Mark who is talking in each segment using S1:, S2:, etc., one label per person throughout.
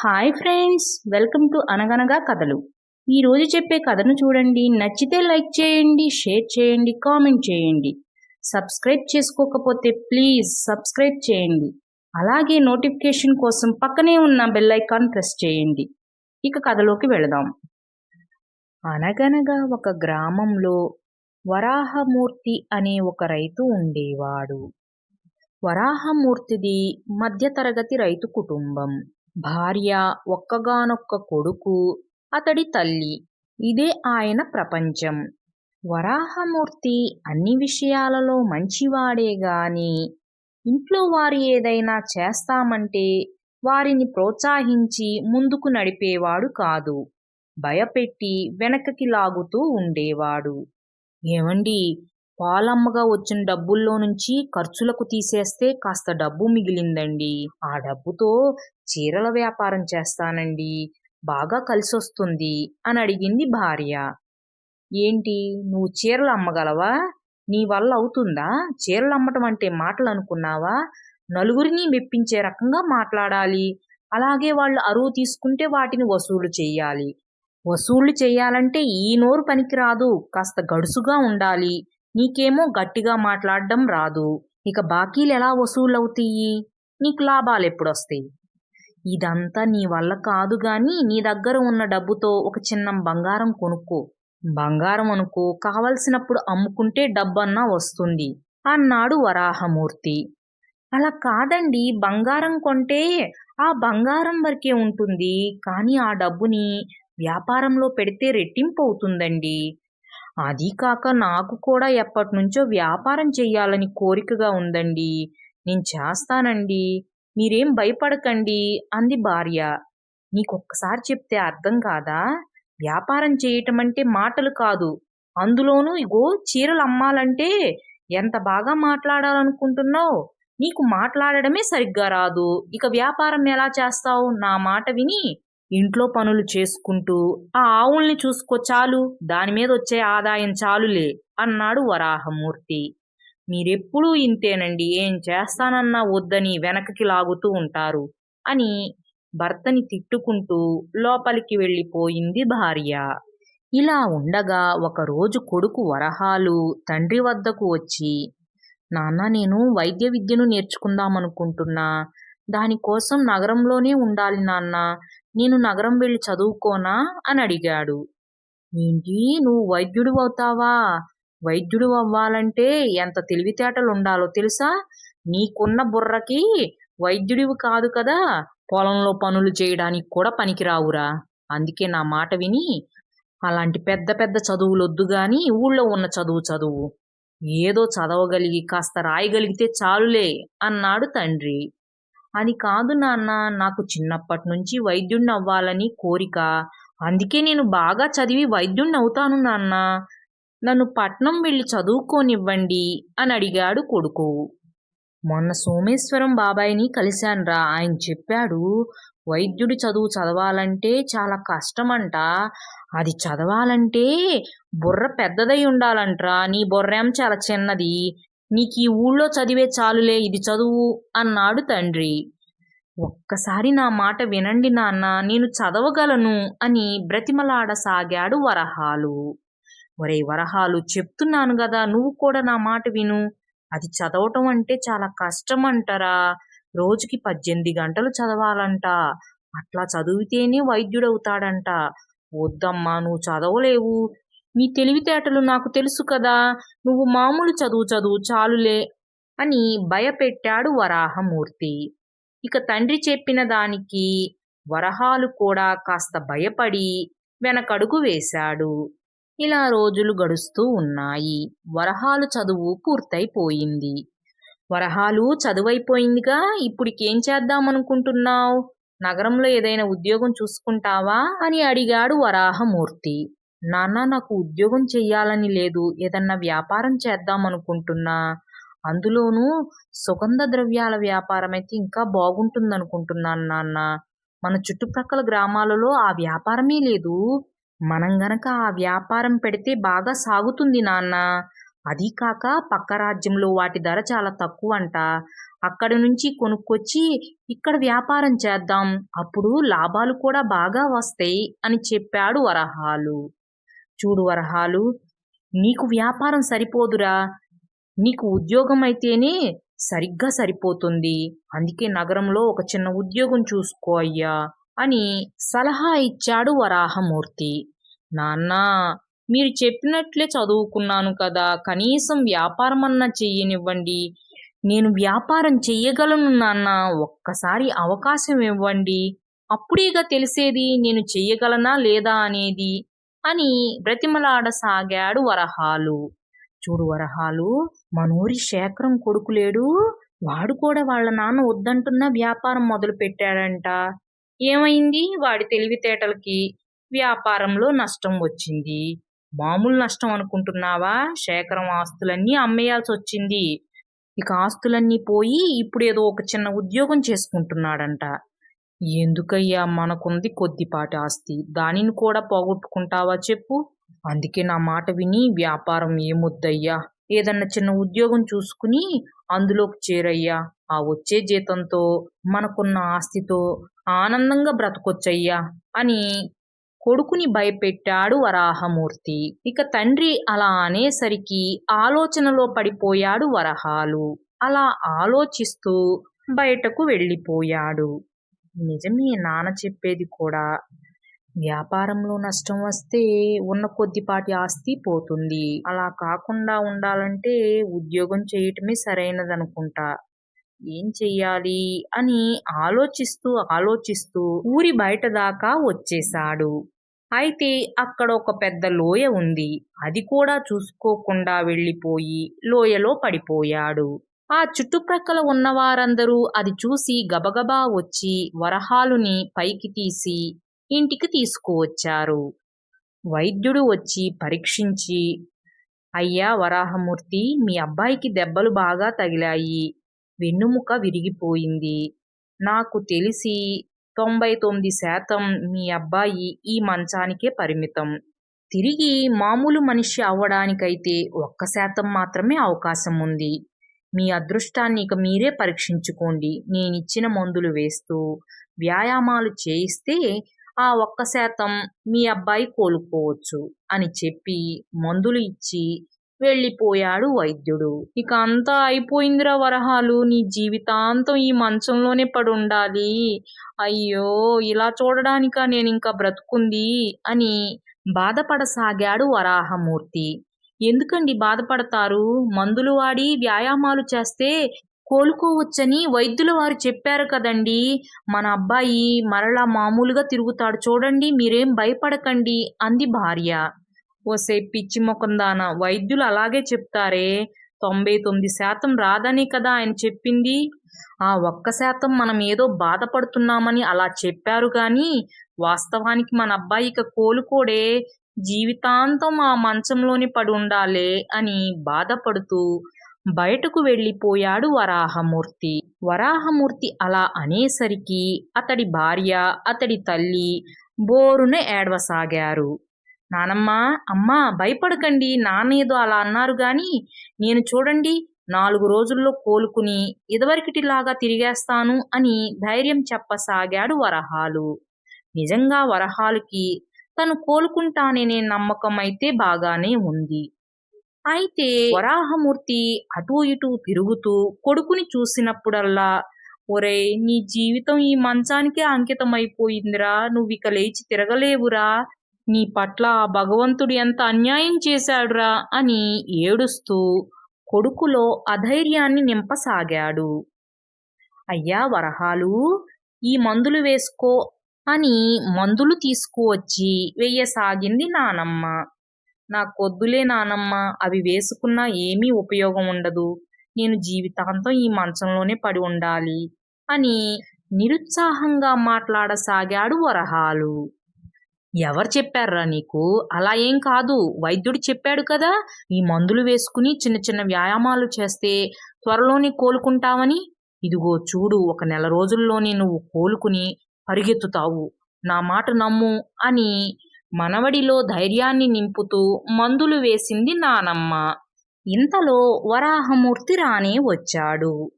S1: Hi friends welcome to అనగనగా కథలు ఈరోజు చెప్పే కథను చూడండి. నచ్చితే లైక్ చేయండి షేర్ చేయండి కామెంట్ చేయండి. సబ్స్క్రైబ్ చేసుకోకపోతే ప్లీజ్ సబ్స్క్రైబ్ చేయండి. అలాగే నోటిఫికేషన్ కోసం పక్కనే ఉన్న బెల్ ఐకాన్ ప్రెస్ చేయండి. ఇక కథలోకి వెళదాం. అనగనగా ఒక గ్రామంలో వరాహమూర్తి అనే ఒక రైతు ఉండేవాడు. వరాహమూర్తిది మధ్యతరగతి రైతు కుటుంబం. భార్య ఒక్కగానొక్క కొడుకు అతడి తల్లి. ఇదే ఆయన ప్రపంచం. వరాహమూర్తి అన్ని విషయాలలో మంచివాడే గాని ఇంట్లో వారు ఏదైనా చేస్తామంటే వారిని ప్రోత్సహించి ముందుకు నడిపేవాడు కాదు. భయపెట్టి వెనకకి లాగుతూ ఉండేవాడు. ఏమండి? పాలమ్మగా వచ్చిన డబ్బుల్లో నుంచి ఖర్చులకు తీసేస్తే కాస్త డబ్బు మిగిలిందండి. ఆ డబ్బుతో చీరల వ్యాపారం చేస్తానండి. బాగా కలిసొస్తుంది అని అడిగింది భార్య. ఏంటి నువ్వు చీరలు అమ్మగలవా? నీ వల్ల అవుతుందా? చీరలు అమ్మటం అంటే మాటలు అనుకున్నావా? నలుగురిని మెప్పించే రకంగా మాట్లాడాలి. అలాగే వాళ్ళు అరువు తీసుకుంటే వాటిని వసూలు చేయాలి వసూళ్ళు చేయాలంటే ఈ నోరు పనికిరాదు. కాస్త గడుసుగా ఉండాలి. నీకేమో గట్టిగా మాట్లాడడం రాదు. ఇక బాకీలు ఎలా వసూలవుతాయి? నీకు లాభాలు ఎప్పుడొస్తాయి ఇదంతా నీ వల్ల కాదు గాని నీ దగ్గర ఉన్న డబ్బుతో ఒక చిన్న బంగారం కొనుక్కో. బంగారం అనుకో కావలసినప్పుడు అమ్ముకుంటే డబ్బన్నా వస్తుంది. అన్నాడు వరాహమూర్తి. అలా కాదండి బంగారం కొంటే ఆ బంగారం వరకే ఉంటుంది. కానీ ఆ డబ్బుని వ్యాపారంలో పెడితే రెట్టింపు అవుతుందండి అది కాక నాకు కూడా ఎప్పటి నుంచో వ్యాపారం చెయ్యాలని కోరికగా ఉందండి. నేను చేస్తానండి. మీరేం భయపడకండి అంది భార్య. నీకొక్కసారి చెప్తే అర్థం కాదా? వ్యాపారం చేయటం అంటే మాటలు కాదు. అందులోనూ ఇగో చీరలు అమ్మాలంటే ఎంత బాగా మాట్లాడాలనుకుంటున్నావు? నీకు మాట్లాడడమే సరిగ్గా రాదు. ఇక వ్యాపారం ఎలా చేస్తావు? నా మాట విని ఇంట్లో పనులు చేసుకుంటూ ఆ ఆవుల్ని చూసుకో చాలు దాని మీద వచ్చే ఆదాయం చాలులే అన్నాడు వరాహమూర్తి. మీరెప్పుడూ ఇంతేనండి ఏం చేస్తానన్నా వద్దని వెనకకి లాగుతూ ఉంటారు అని భర్తని తిట్టుకుంటూ లోపలికి వెళ్ళిపోయింది భార్య. ఇలా ఉండగా ఒకరోజు కొడుకు వరహాలు తండ్రి వద్దకు వచ్చి నాన్న నేను వైద్య విద్యను నేర్చుకుందామనుకుంటున్నా. దానికోసం నగరంలోనే ఉండాలి నాన్న. నేను నగరం వెళ్ళి చదువుకోనా? అని అడిగాడు. ఏంటి? నువ్వు వైద్యుడు అవుతావా? వైద్యుడు అవ్వాలంటే ఎంత తెలివితేటలు ఉండాలో తెలుసా? నీకున్న బుర్రకి వైద్యుడివి కాదు కదా. పొలంలో పనులు చేయడానికి కూడా పనికిరావురా. అందుకే నా మాట విని అలాంటి పెద్ద పెద్ద చదువులు వద్దు గాని ఊళ్ళో ఉన్న చదువు చదువు. ఏదో చదవగలిగి కాస్త రాయగలిగితే చాలులే అన్నాడు తండ్రి. అది కాదు నాన్న నాకు చిన్నప్పటి నుంచి వైద్యుడిని అవ్వాలని కోరిక. అందుకే నేను బాగా చదివి వైద్యుడిని అవుతాను నాన్న. నన్ను పట్నం వెళ్ళి చదువుకోనివ్వండి అని అడిగాడు కొడుకు. మొన్న సోమేశ్వరం బాబాయిని కలిశాన్రా. ఆయన చెప్పాడు వైద్యుడి చదువు చదవాలంటే చాలా కష్టమంట. అది చదవాలంటే బుర్ర పెద్దదై ఉండాలంట్రా. నీ బుర్రేం చాలా చిన్నది. నీకు ఈ ఊళ్ళో చదివే చాలులే ఇది చదువు అన్నాడు తండ్రి. ఒక్కసారి నా మాట వినండి నాన్న నేను చదవగలను అని బ్రతిమలాడసాగాడు వరహాలు. ఒరే వరహాలు చెప్తున్నాను కదా నువ్వు కూడా నా మాట విను. అది చదవటం అంటే చాలా కష్టం అంటారా రోజుకి పద్దెనిమిది గంటలు చదవాలంట. అట్లా చదివితేనే వైద్యుడవుతాడంట. వద్దమ్మా నువ్వు చదవలేవు. నీ తెలివితేటలు నాకు తెలుసు కదా నువ్వు మామూలు చదువు చదువు చాలులే అని భయపెట్టాడు వరాహమూర్తి. ఇక తండ్రి చెప్పిన దానికి వరహాలు కూడా కాస్త భయపడి వెనకడుగు వేశాడు. ఇలా రోజులు గడుస్తూ ఉన్నాయి. వరహాలు చదువు పూర్తయిపోయింది. వరహాలు చదువైపోయిందిగా ఇప్పుడికేం చేద్దామనుకుంటున్నావు? నగరంలో ఏదైనా ఉద్యోగం చూసుకుంటావా? అని అడిగాడు వరాహమూర్తి. నాన్న నాకు ఉద్యోగం చెయ్యాలని లేదు. ఏదన్నా వ్యాపారం చేద్దామనుకుంటున్నా. అందులోనూ సుగంధ ద్రవ్యాల వ్యాపారం అయితే ఇంకా బాగుంటుందనుకుంటున్నాను నాన్న. మన చుట్టుప్రక్కల గ్రామాలలో ఆ వ్యాపారమే లేదు. మనం గనక ఆ వ్యాపారం పెడితే బాగా సాగుతుంది నాన్న. అదీ కాక పక్క రాజ్యంలో వాటి ధర చాలా తక్కువ అంట అక్కడి నుంచి కొనుక్కొచ్చి ఇక్కడ వ్యాపారం చేద్దాం. అప్పుడు లాభాలు కూడా బాగా వస్తాయి అని చెప్పాడు వరహాలు. చూడు వరహాలు. నీకు వ్యాపారం సరిపోదురా. నీకు ఉద్యోగం అయితేనే సరిగ్గా సరిపోతుంది. అందుకే నగరంలో ఒక చిన్న ఉద్యోగం చూసుకో అయ్యా అని సలహా ఇచ్చాడు వరాహమూర్తి. నాన్నా మీరు చెప్పినట్లే చదువుకున్నాను కదా. కనీసం వ్యాపారం అన్నా చెయ్యనివ్వండి. నేను వ్యాపారం చెయ్యగలను నాన్న. ఒక్కసారి అవకాశం ఇవ్వండి. అప్పుడేగా తెలిసేది నేను చెయ్యగలనా లేదా అనేది. అని బ్రతిమలాడసాగాడు వరహాలు. చూడు వరహాలు మనూరి శేఖరం కొడుకు లేడు వాడు కూడా వాళ్ళ నాన్న వద్దంటున్న వ్యాపారం మొదలు పెట్టాడంట ఏమైంది? వాడి తెలివితేటలకి వ్యాపారంలో నష్టం వచ్చింది. మామూలు నష్టం అనుకుంటున్నావా? శేఖరం ఆస్తులన్నీ అమ్మేయాల్సి వచ్చింది ఇక ఆస్తులన్నీ పోయి ఇప్పుడు ఏదో ఒక చిన్న ఉద్యోగం చేసుకుంటున్నాడంట. ఎందుకయ్యా మనకుంది కొద్దిపాటి ఆస్తి? దానిని కూడా పోగొట్టుకుంటావా చెప్పు. అందుకే నా మాట విని వ్యాపారం ఏమొద్దయ్యా. ఏదన్నా చిన్న ఉద్యోగం చూసుకుని అందులోకి చేరయ్యా. ఆ వచ్చే జీతంతో మనకున్న ఆస్తితో ఆనందంగా బ్రతకొచ్చయ్యా అని కొడుకుని భయపెట్టాడు వరాహమూర్తి. ఇక తండ్రి అలా అనేసరికి ఆలోచనలో పడిపోయాడు వరహాలు. అలా ఆలోచిస్తూ బయటకు వెళ్ళిపోయాడు. నిజమే నాన్న చెప్పేది కూడా. వ్యాపారంలో నష్టం వస్తే ఉన్న కొద్దిపాటి ఆస్తి పోతుంది. అలా కాకుండా ఉండాలంటే ఉద్యోగం చేయటమే సరైనదనుకుంటా. ఏం చెయ్యాలి అని ఆలోచిస్తూ ఆలోచిస్తూ ఊరి బయట దాకా వచ్చేశాడు. అయితే అక్కడ ఒక పెద్ద లోయ ఉంది. అది కూడా చూసుకోకుండా వెళ్ళిపోయి లోయలో పడిపోయాడు. ఆ చుట్టుప్రక్కల ఉన్నవారందరూ అది చూసి గబగబా వచ్చి వరహాలుని పైకి తీసి ఇంటికి తీసుకువచ్చారు. వైద్యుడు వచ్చి పరీక్షించి అయ్యా వరాహమూర్తి మీ అబ్బాయికి దెబ్బలు బాగా తగిలాయి. వెన్నుముక విరిగిపోయింది. నాకు తెలిసి తొంభై తొమ్మిది శాతం మీ అబ్బాయి ఈ మంచానికే పరిమితం. తిరిగి మామూలు మనిషి అవ్వడానికైతే ఒక్క శాతం మాత్రమే అవకాశం ఉంది. మీ అదృష్టాన్ని ఇక మీరే పరీక్షించుకోండి. నేనిచ్చిన మందులు వేస్తూ వ్యాయామాలు చేయిస్తే ఆ ఒక్క శాతం మీ అబ్బాయి కోలుకోవచ్చు అని చెప్పి మందులు ఇచ్చి వెళ్ళిపోయాడు వైద్యుడు. ఇక అంతా అయిపోయిందిరా వరహాలు. నీ జీవితాంతం ఈ మంచంలోనే పడి ఉండాలి అయ్యో ఇలా చూడడానిక నేను ఇంకా బ్రతుకుంది అని బాధపడసాగాడు వరాహమూర్తి. ఎందుకండి బాధపడతారు? మందులు వాడి వ్యాయామాలు చేస్తే కోలుకోవచ్చని వైద్యుల వారు చెప్పారు కదండి. మన అబ్బాయి మరలా మామూలుగా తిరుగుతాడు చూడండి మీరేం భయపడకండి అంది భార్య. ఓసే పిచ్చి ముఖందాన వైద్యులు అలాగే చెప్తారే తొంభై తొమ్మిది శాతం రాదని కదా ఆయన చెప్పింది. ఆ ఒక్క శాతం మనం ఏదో బాధపడుతున్నామని అలా చెప్పారు కానీ వాస్తవానికి మన అబ్బాయి ఇక కోలుకోడే జీవితాంతం ఆ మంచంలోని పడి ఉండాలే అని బాధపడుతూ బయటకు వెళ్ళిపోయాడు వరాహమూర్తి. వరాహమూర్తి అలా అనేసరికి అతడి భార్య అతడి తల్లి బోరున ఏడవసాగారు. నానమ్మ అమ్మా భయపడకండి నాన్నేదో అలా అన్నారు గాని నేను చూడండి నాలుగు రోజుల్లో కోలుకుని ఇదివరకటిలాగా తిరిగేస్తాను అని ధైర్యం చెప్పసాగాడు వరహాలు. నిజంగా వరహాలుకి తను కోలుకుంటాననే నమ్మకం అయితే బాగానే ఉంది. అయితే వరాహమూర్తి అటూ ఇటూ తిరుగుతూ కొడుకుని చూసినప్పుడల్లా ఒరేయ్ నీ జీవితం ఈ మంచానికే అంకితమైపోయిందిరా. నువ్విక లేచి తిరగలేవురా. నీ పట్ల ఆ భగవంతుడు ఎంత అన్యాయం చేశాడురా అని ఏడుస్తూ కొడుకులో అధైర్యాన్ని నింపసాగాడు. అయ్యా వరహాలు ఈ మందులు వేసుకో అని మందులు తీసుకువచ్చి వెయ్యసాగింది నానమ్మ. నాకొద్దులే నానమ్మ అవి వేసుకున్నా ఏమీ ఉపయోగం ఉండదు. నేను జీవితాంతం ఈ మంచంలోనే పడి ఉండాలి అని నిరుత్సాహంగా మాట్లాడసాగాడు వరహాలు. ఎవరు చెప్పారా నీకు? అలా ఏం కాదు. వైద్యుడు చెప్పాడు కదా ఈ మందులు వేసుకుని చిన్న చిన్న వ్యాయామాలు చేస్తే త్వరలోనే కోలుకుంటావని. ఇదిగో చూడు ఒక నెల రోజుల్లోనే నువ్వు కోలుకుని పరిగెత్తుతావు. నా మాట నమ్ము అని మనవడిలో ధైర్యాన్ని నింపుతూ మందులు వేసింది నానమ్మ. ఇంతలో వరాహమూర్తి రానే వచ్చాడు.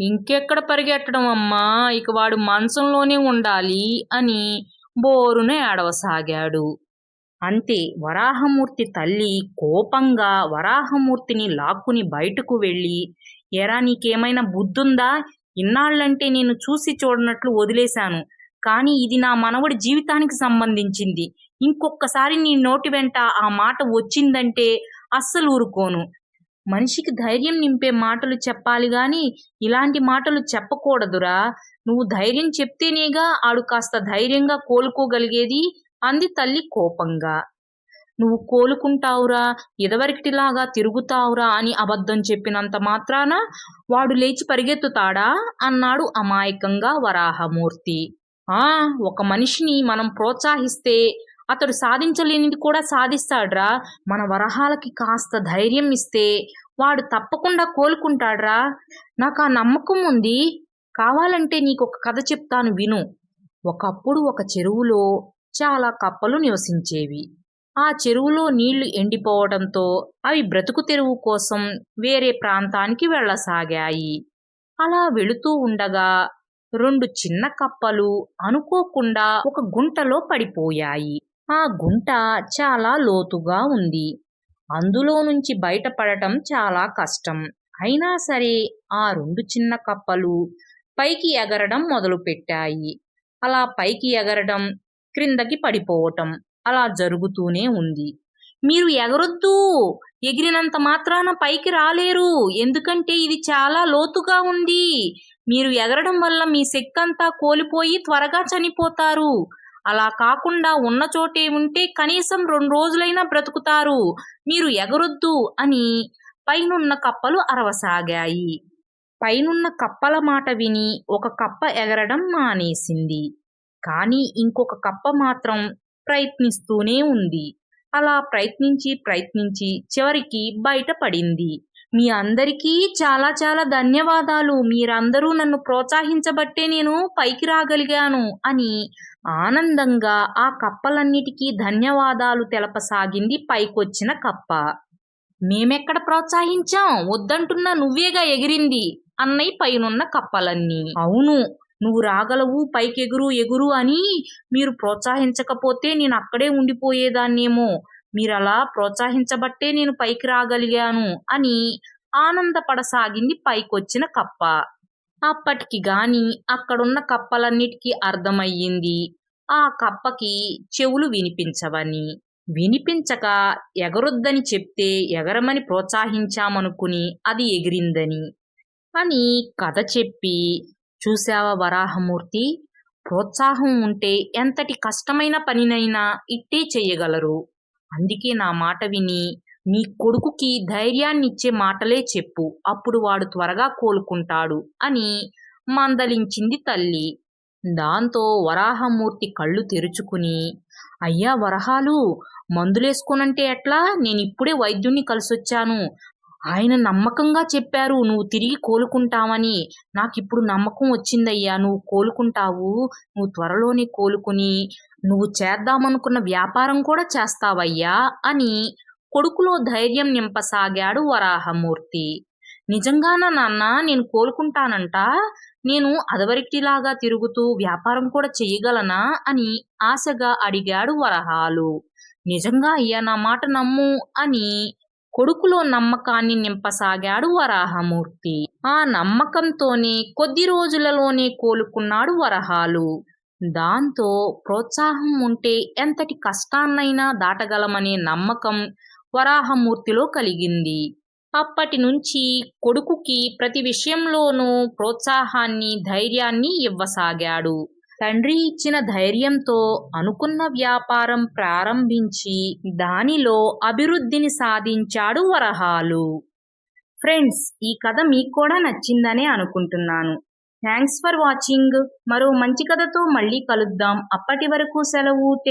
S1: ఇంకెక్కడ పరిగెట్టడం అమ్మా? ఇక వాడు మంచంలోనే ఉండాలి అని బోరున ఏడవసాగాడు. అంతే వరాహమూర్తి తల్లి కోపంగా వరాహమూర్తిని లాక్కుని బయటకు వెళ్ళి ఎరా నీకేమైనా బుద్ధుందా? ఇన్నాళ్ళంటే నేను చూసి చూడనట్లు వదిలేశాను. కానీ ఇది నా మనవడి జీవితానికి సంబంధించింది. ఇంకొక్కసారి నీ నోటి వెంట ఆ మాట వచ్చిందంటే అస్సలు ఊరుకోను. మనిషికి ధైర్యం నింపే మాటలు చెప్పాలి గాని ఇలాంటి మాటలు చెప్పకూడదురా. నువ్వు ధైర్యం చెప్తేనేగా ఆడు కాస్త ధైర్యంగా కోలుకోగలిగేది? అంది తల్లి కోపంగా. నువ్వు కోలుకుంటావురా ఎదవరికిటిలాగా తిరుగుతావురా అని అబద్ధం చెప్పినంత మాత్రాన వాడు లేచి పరిగెత్తుతాడా? అన్నాడు అమాయకంగా వరాహమూర్తి. ఆ ఒక మనిషిని మనం ప్రోత్సహిస్తే అతడు సాధించలేనిది కూడా సాధిస్తాడ్రా. మన వరహాలకి కాస్త ధైర్యం ఇస్తే వాడు తప్పకుండా కోలుకుంటాడ్రా. నాకు ఆ నమ్మకం ఉంది. కావాలంటే నీకు ఒక కథ చెప్తాను విను. ఒకప్పుడు ఒక చెరువులో చాలా కప్పలు నివసించేవి. ఆ చెరువులో నీళ్ళు ఎండిపోవడంతో అవి బ్రతుకు తెరువు కోసం వేరే ప్రాంతానికి వెళ్ళసాగాయి. అలా వెళుతూ ఉండగా రెండు చిన్న కప్పలు అనుకోకుండా ఒక గుంటలో పడిపోయాయి. ఆ గుంట చాలా లోతుగా ఉంది. అందులో నుంచి బయటపడటం చాలా కష్టం. అయినా సరే ఆ రెండు చిన్న కప్పలు పైకి ఎగరడం మొదలుపెట్టాయి. అలా పైకి ఎగరడం క్రిందకి పడిపోవటం. అలా జరుగుతూనే ఉంది. మీరు ఎగరొద్దు ఎగిరినంత మాత్రాన పైకి రాలేరు. ఎందుకంటే ఇది చాలా లోతుగా ఉంది. మీరు ఎగరడం వల్ల మీ శక్తి అంతా కోల్పోయి త్వరగా చనిపోతారు. అలా కాకుండా ఉన్న చోటే ఉంటే కనీసం రెండు రోజులైనా బ్రతుకుతారు. మీరు ఎగరొద్దు అని పైనున్న కప్పలు అరవసాగాయి. పైనున్న కప్పల మాట విని ఒక కప్ప ఎగరడం మానేసింది. కానీ ఇంకొక కప్ప మాత్రం ప్రయత్నిస్తూనే ఉంది. అలా ప్రయత్నించి ప్రయత్నించి చివరికి బయటపడింది. మీ అందరికీ చాలా చాలా ధన్యవాదాలు. మీరందరూ నన్ను ప్రోత్సహించబట్టే నేను పైకి రాగలిగాను అని ఆనందంగా ఆ కప్పలన్నిటికీ ధన్యవాదాలు తెలపసాగింది పైకొచ్చిన కప్ప. మేమెక్కడ ప్రోత్సహించాం? వద్దంటున్నా నువ్వేగా ఎగిరింది అన్నయ్య పైనున్న కప్పలన్నీ. అవును. నువ్వు రాగలవు పైకెగురు ఎగురు అని మీరు ప్రోత్సహించకపోతే నేను అక్కడే ఉండిపోయేదాన్నేమో. మీరు అలా ప్రోత్సహించబట్టే నేను పైకి రాగలిగాను అని ఆనందపడసాగింది పైకొచ్చిన కప్ప. అప్పటికి గాని అక్కడున్న కప్పలన్నిటికీ అర్థమయ్యింది. ఆ కప్పకి చెవులు వినిపించవని. వినిపించక ఎగరొద్దని చెప్తే ఎగరమని ప్రోత్సహించామనుకుని అది ఎగిరిందని అని కథ చెప్పి చూశావా వరాహమూర్తి? ప్రోత్సాహం ఉంటే ఎంతటి కష్టమైన పనినైనా ఇట్టే చెయ్యగలరు. అందుకే నా మాట విని నీ కొడుకుకి ధైర్యాన్నిచ్చే మాటలే చెప్పు. అప్పుడు వాడు త్వరగా కోలుకుంటాడు అని మందలించింది తల్లి. దాంతో వరాహమూర్తి కళ్ళు తెరుచుకుని అయ్యా వరహాలు మందులేసుకోనంటే ఎట్లా? నేను ఇప్పుడే వైద్యుణ్ణి కలిసొచ్చాను. ఆయన నమ్మకంగా చెప్పారు నువ్వు తిరిగి కోలుకుంటావని. నాకిప్పుడు నమ్మకం వచ్చిందయ్యా. నువ్వు కోలుకుంటావు. నువ్వు త్వరలోనే కోలుకుని నువ్వు చేద్దామనుకున్న వ్యాపారం కూడా చేస్తావయ్యా అని కొడుకులో ధైర్యం నింపసాగాడు వరాహమూర్తి. నిజంగానా నాన్న? నేను కోలుకుంటానంట? నేను అదవరికిలాగా తిరుగుతూ వ్యాపారం కూడా చెయ్యగలనా? అని ఆశగా అడిగాడు వరహాలు. నిజంగా అయ్యా నా మాట నమ్ము అని కొడుకులో నమ్మకాన్ని నింపసాగాడు వరాహమూర్తి. ఆ నమ్మకంతోనే కొద్ది రోజులలోనే కోలుకున్నాడు వరహాలు. దాంతో ప్రోత్సాహం ఉంటే ఎంతటి కష్టాన్నైనా దాటగలమనే నమ్మకం వరాహమూర్తిలో కలిగింది. అప్పటి నుంచి కొడుకుకి ప్రతి విషయంలోనూ ప్రోత్సాహాన్ని ధైర్యాన్ని ఇవ్వసాగాడు. తండ్రి ఇచ్చిన ధైర్యంతో అనుకున్న వ్యాపారం ప్రారంభించి దానిలో అభివృద్ధిని సాధించాడు వరహాలు. ఫ్రెండ్స్ ఈ కథ మీకు కూడా నచ్చిందనే అనుకుంటున్నాను. Thanks for watching. మరో మంచి కథతో మళ్ళీ కలుద్దాం. అప్పటి వరకు సెలవు. టేక్